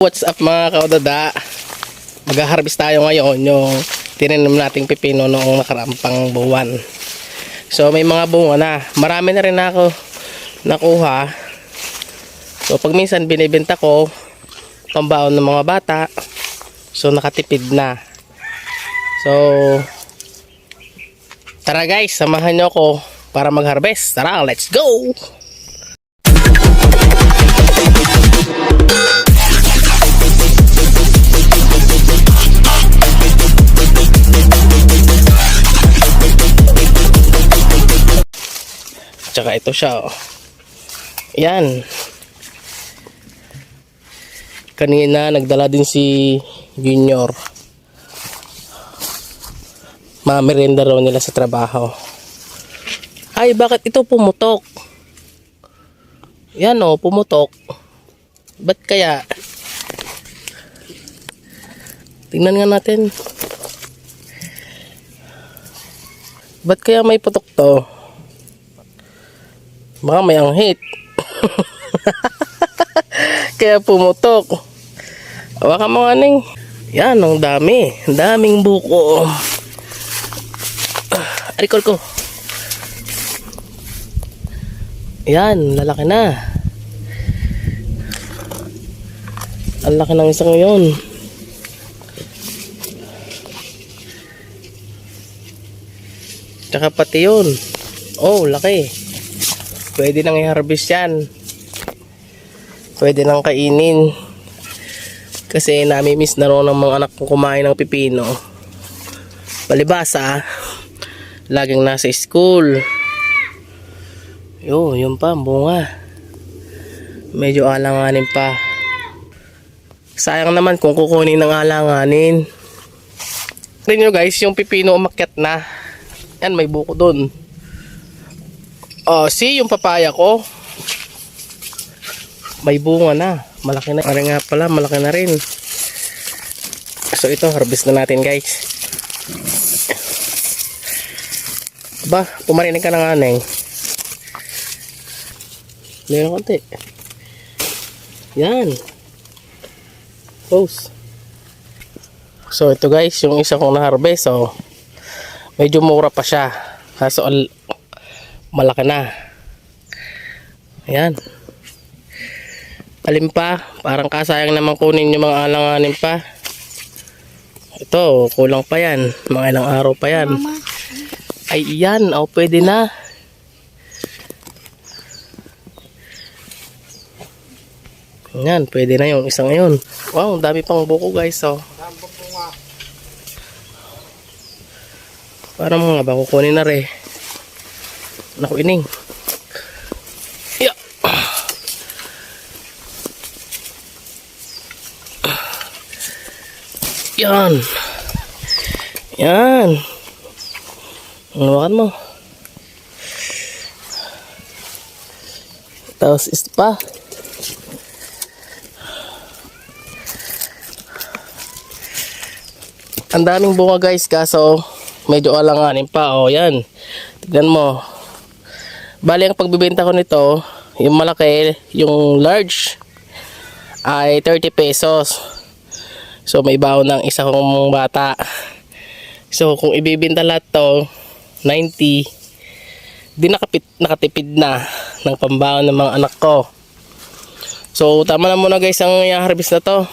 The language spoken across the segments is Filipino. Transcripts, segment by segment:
What's up mga kaudada? Mag-harvest tayo ngayon yung tinanim nating pipino noong nakarampang buwan. So may mga bunga na. Marami na rin ako nakuha. So pag minsan binibenta ko pambaon ng mga bata. So nakatipid na. So tara guys, samahan nyo ako para mag-harvest. Tara, let's go! Tsaka ito siya, oh. Yan. Kanina, nagdala din si Junior. Mamerenda raw nila sa trabaho. Ay, bakit ito pumutok? Yan, oh, pumutok. Ba't kaya? Tingnan nga natin. Ba't kaya may putok to? Baka may anghit. Kaya pumutok. Baka mga ning. Yan, ang dami. Ang daming buko. Arikol ko. Yan, lalaki na. Ang laki ng isang yun. Tsaka pati yun. Oh, laki. Pwede nang i-harvest yan. Pwede nang kainin. Kasi nami-miss na rin ng mga anak ko kumain ng pipino. Palibasa, laging nasa school. Yo, yun pa, bunga. Medyo alanganin pa. Sayang naman kung kukunin ng alanganin. Tingnan nyo guys, yung pipino umakyat na. Yan, may buko dun. Oh, see yung papaya ko. May bunga na. Malaki na. Ari nga pala, malaki na rin. So ito, harvest na natin guys. Ba, pumarinig ka na nga neng. Meron konti. Yan. Close. So ito guys, yung isa kong na-harvest. So, medyo mura pa siya. Kaso malaki na. Ayan. Alin pa, parang kasayang naman kunin yung mga alanganin pa. Ito, kulang pa yan. Mga ilang araw pa yan. Ay, iyan. O, pwede na. Yan, pwede na yung isang yun. Wow, dami pang buko guys. Oh. Parang mga ba kukunin na rin. Naku, ining. Yeah. Yan. Yan. Hawakan mo. Tapos is pa. Ang daming bunga guys kaso medyo alanganin pa. O yan. Tignan mo. Bali ang pagbibenta ko nito, yung malaki, yung large ay 30 pesos. So may baon ng isa kong bata. So kung ibibenta lahat to 90 di nakapit, nakatipid na ng pambaon ng mga anak ko. So tama na muna guys ang i-harvest na to.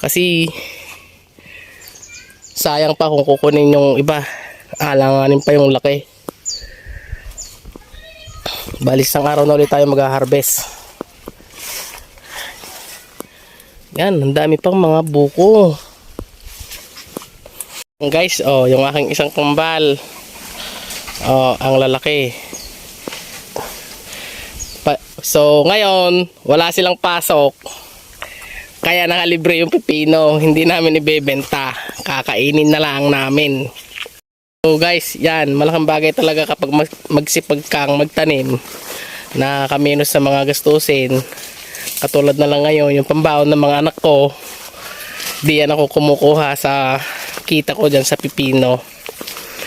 Kasi sayang pa kung kukunin yung iba. Alanganin pa yung laki. Bali isang araw na ulit tayo mag-harvest. Yan, ang dami pang mga buko. Guys, oh, yung aking isang kumbal. Oh, ang lalaki. Pa- so, ngayon, wala silang pasok. Kaya nakalibre yung pipino. Hindi namin ibebenta. Kakainin na lang namin. So guys, yan. Malaking bagay talaga kapag mag- magsipag kang magtanim na kaminos sa mga gastusin. Katulad na lang ngayon, yung pambaon ng mga anak ko, di yan ako kumukuha sa kita ko dyan sa pipino.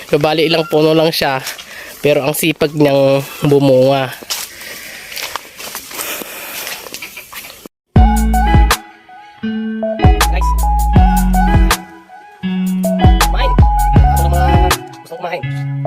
So, bali ilang puno lang siya, pero ang sipag niyang bumunga. Mine.